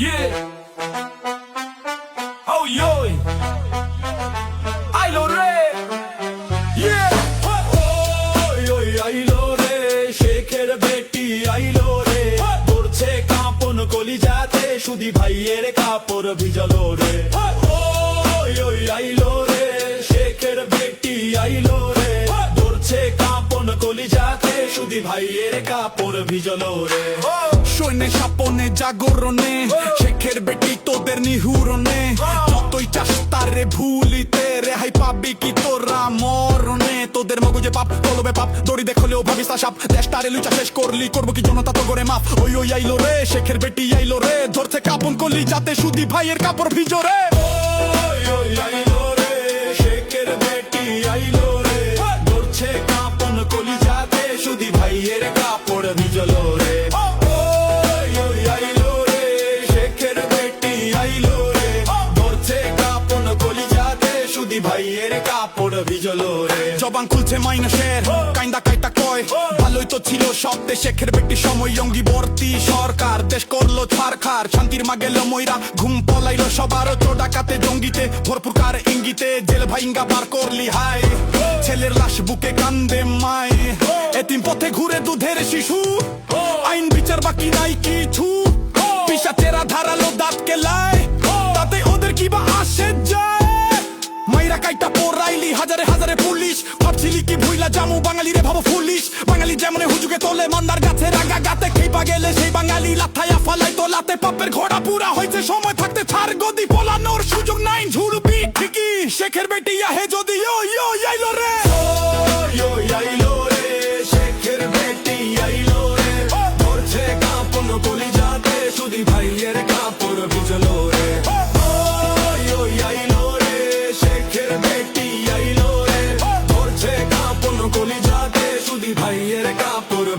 Yeah. Oh yo. আইলো রে Yeah. ওই ওই আইলো রে শেখের বেটি আইলো রে করছে কাঁপন কলিজাতে সুদি ভাইয়ের কাপড় ভিজলো রে। ওই আইলো রে শেখের বেটি আইলো রে ধরছে কাঁপন ভিজলো রে। সৈন্যে সাপনে জাগরণে। শেখের বেটি তোদের নিহুরণে। যতই চাস তারে ভুলিতে রেহাই পাবি কি তোরা মরণে। তোদের মগজে পাপ, কলবে পাপ, দড়ি দেখলেও ভাবিস তা সাপ। দেশ তারে লুচা শেষ করলি, করব কি জনতা তো করে মাপ ওই ওই আইলো রে, শেখের বেটি আইলো রে। ধরছে কাপন করলি যাতে সুদি ভাইয়ের কাপড় ভিজো রে। ওই ওই আইলো রে, শেখের বেটি আইলো রে। ধরছে কাঁপন কলিজাতে সুদি ভাইয়ের কাপড় ভিজলো সুদি ভাইয়ের কাপড় ভিজলো রে। জবান খুলছে মাইনাসের, কাইন্দা কাইটা কয়। ভালোই তো ছিল সব দেশ শেখের বেটি সময়, অঙ্গি ভর্তি সরকার। দেশ করল ছারখার শান্তির মা গেল ময়রা। ঘুম পলাইলো সবারও চোডাকাতে জঙ্গিতে। ভরপুর কার ইঙ্গিতে জেল ভাইঙ্গা বার করলি হাই ছেলের লাশ বুকে কান্দে মাই এতিম পথে ঘুরে দুধের শিশু। আইন বিচার বাকি নাই কিছু। হাজারে হাজারে পুলিশ। ভাবছিলি কি ভুইলা জামু, বাঙালি রে ভাবো পুলিশ বাঙালি যেমন হুজুকে তোলে মান্দার গাছে রাগা গাতে খেইপা গেলে সেই বাঙালি লাথায়া ফালাই তোলাতে। পাপের ঘোড়া পুরা হয়েছে, সময় থাকতে ছাড় গদি পোলানোর সুযোগ নাই ঝুড়বি ঠিকই। শেখের বেটি আহে যদি ইয়ো ইয়ো আইলো রে। ওই আইলো রে, শেখের বেটি আইলো রে। ধরছে কাঁপন ভাইয়ের ভাইয়ের কাপড়